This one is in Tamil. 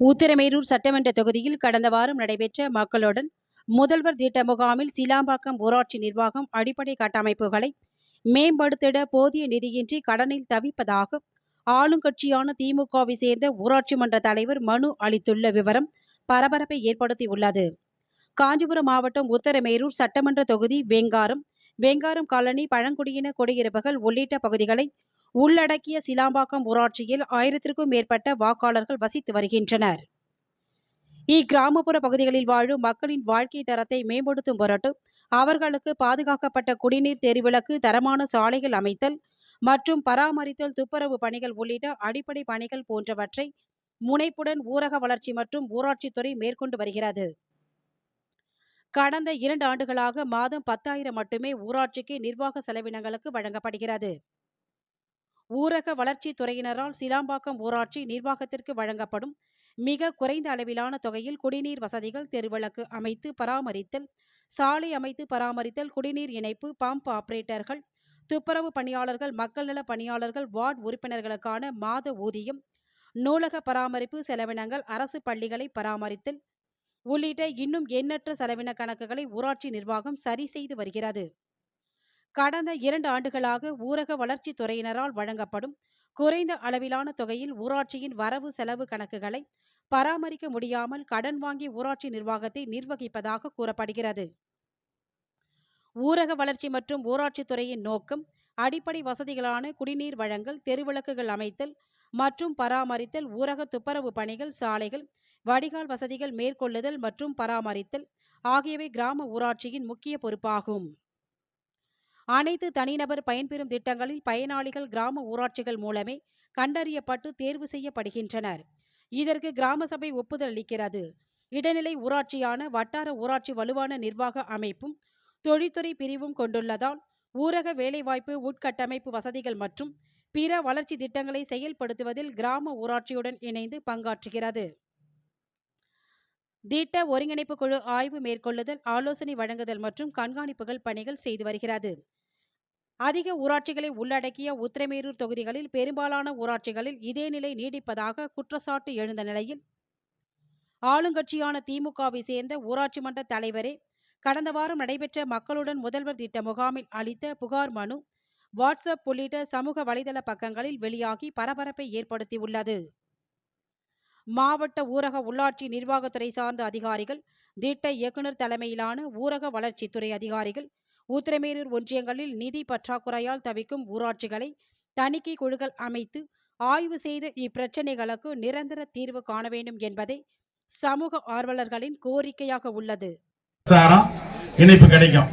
உத்திரமேரூர் சட்டமன்ற தொகுதியில் கடந்த வாரம் நடைபெற்ற மக்களுடன் முதல்வர் திட்ட முகாமில் சிலாம்பாக்கம் ஊராட்சி நிர்வாகம் அடிப்படை கட்டமைப்புகளை மேம்படுத்திட போதிய நிதியின்றி கடனில் தவிப்பதாக ஆளுங்கட்சியான திமுகவை சேர்ந்த ஊராட்சி மன்ற தலைவர் மனு அளித்துள்ள விவரம் பரபரப்பை ஏற்படுத்தியுள்ளது. காஞ்சிபுரம் மாவட்டம் உத்தரமேரூர் சட்டமன்ற தொகுதி வெங்காரம் வெங்காரம் காலனி பழங்குடியின குடியிருப்புகள் உள்ளிட்ட பகுதிகளை உள்ளடக்கிய சிலாம்பாக்கம் ஊராட்சியில் ஆயிரத்திற்கும் மேற்பட்ட வாக்காளர்கள் வசித்து வருகின்றனர். இக்கிராமப்புற பகுதிகளில் வாழும் மக்களின் வாழ்க்கை தரத்தை மேம்படுத்தும் பொருட்டு அவர்களுக்கு பாதுகாக்கப்பட்ட குடிநீர் தெருவிளக்கு தரமான சாலைகள் அமைத்தல் மற்றும் பராமரித்தல் துப்புரவு பணிகள் உள்ளிட்ட அடிப்படை பணிகள் போன்றவற்றை முனைப்புடன் ஊரக வளர்ச்சி மற்றும் ஊராட்சித்துறை மேற்கொண்டு வருகிறது. கடந்த இரண்டு ஆண்டுகளாக மாதம் பத்தாயிரம் மட்டுமே ஊராட்சிக்கு நிர்வாக செலவினங்களுக்கு வழங்கப்படுகிறது. ஊரக வளர்ச்சித் துறையினரால் சிலாம்பாக்கம் ஊராட்சி நிர்வாகத்திற்கு வழங்கப்படும் மிக குறைந்த அளவிலான தொகையில் குடிநீர் வசதிகள் தெருவிளக்கு அமைத்து பராமரித்தல் சாலை அமைத்து பராமரித்தல் குடிநீர் இணைப்பு பம்ப் ஆபரேட்டர்கள் துப்புரவு பணியாளர்கள் மக்கள் நல பணியாளர்கள் வார்டு உறுப்பினர்களுக்கான மாத ஊதியம் நூலக பராமரிப்பு செலவினங்கள் அரசு பள்ளிகளை பராமரித்தல் உள்ளிட்ட இன்னும் எண்ணற்ற செலவின கணக்குகளை ஊராட்சி நிர்வாகம் சரி செய்து வருகிறது. கடந்த இரண்டு ஆண்டுகளாக ஊரக வளர்ச்சித் துறையினரால் வழங்கப்படும் குறைந்த அளவிலான தொகையில் ஊராட்சியின் வரவு செலவு கணக்குகளை பராமரிக்க முடியாமல் கடன் வாங்கி ஊராட்சி நிர்வாகத்தை நிர்வகிப்பதாக கூறப்படுகிறது. ஊரக வளர்ச்சி மற்றும் ஊராட்சித் துறையின் நோக்கம் அடிப்படை வசதிகளான குடிநீர் வழங்கல் தெருவிளக்குகள் அமைத்தல் மற்றும் பராமரித்தல் ஊரக துப்புரவு பணிகள் சாலைகள் வடிகால் வசதிகள் மேற்கொள்ளுதல் மற்றும் பராமரித்தல் ஆகியவை கிராம ஊராட்சியின் முக்கிய பொறுப்பாகும். அனைத்து தனிநபர் பயன்பெறும் திட்டங்களில் பயனாளிகள் கிராம ஊராட்சிகள் மூலமே கண்டறியப்பட்டு தேர்வு செய்யப்படுகின்றனர். இதற்கு கிராம சபை ஒப்புதல் அளிக்கிறது. இடைநிலை ஊராட்சியான வட்டார ஊராட்சி வலுவான நிர்வாக அமைப்பும் தொழில்துறை பிரிவும் கொண்டுள்ளதால் ஊரக வேலைவாய்ப்பு உட்கட்டமைப்பு வசதிகள் மற்றும் பிற வளர்ச்சி திட்டங்களை செயல்படுத்துவதில் கிராம ஊராட்சியுடன் இணைந்து பங்காற்றுகிறது. திட்ட ஒருங்கிணைப்பு குழு ஆய்வு மேற்கொள்ளுதல் ஆலோசனை வழங்குதல் மற்றும் கண்காணிப்புகள் பணிகள் செய்து வருகிறது. அதிக ஊராட்சிகளை உள்ளடக்கிய உத்திரமேரூர் தொகுதிகளில் பெரும்பாலான ஊராட்சிகளில் இதே நிலை நீடிப்பதாக குற்றச்சாட்டு எழுந்த நிலையில் ஆளுங்கட்சியான திமுகவை சேர்ந்த ஊராட்சி மன்ற தலைவரே கடந்த வாரம் நடைபெற்ற மக்களுடன் முதல்வர் திட்ட முகாமில் அளித்த புகார் மனு வாட்ஸ்அப் உள்ளிட்ட சமூக வலைதள பக்கங்களில் வெளியாகி பரபரப்பை ஏற்படுத்தியுள்ளது. மாவட்ட ஊரக உள்ளாட்சி நிர்வாகத்துறை சார்ந்த அதிகாரிகள் திட்ட இயக்குநர் தலைமையிலான ஊரக வளர்ச்சித்துறை அதிகாரிகள் உத்திரமேரூர் ஒன்றியங்களில் நிதி பற்றாக்குறையால் தவிக்கும் ஊராட்சிகளை தணிக்கை குழுக்கள் அமைத்து ஆய்வு செய்து இப்பிரச்சினைகளுக்கு நிரந்தர தீர்வு காண வேண்டும் என்பதே சமூக ஆர்வலர்களின் கோரிக்கையாக உள்ளது. இணைப்பு கிடைக்கும்.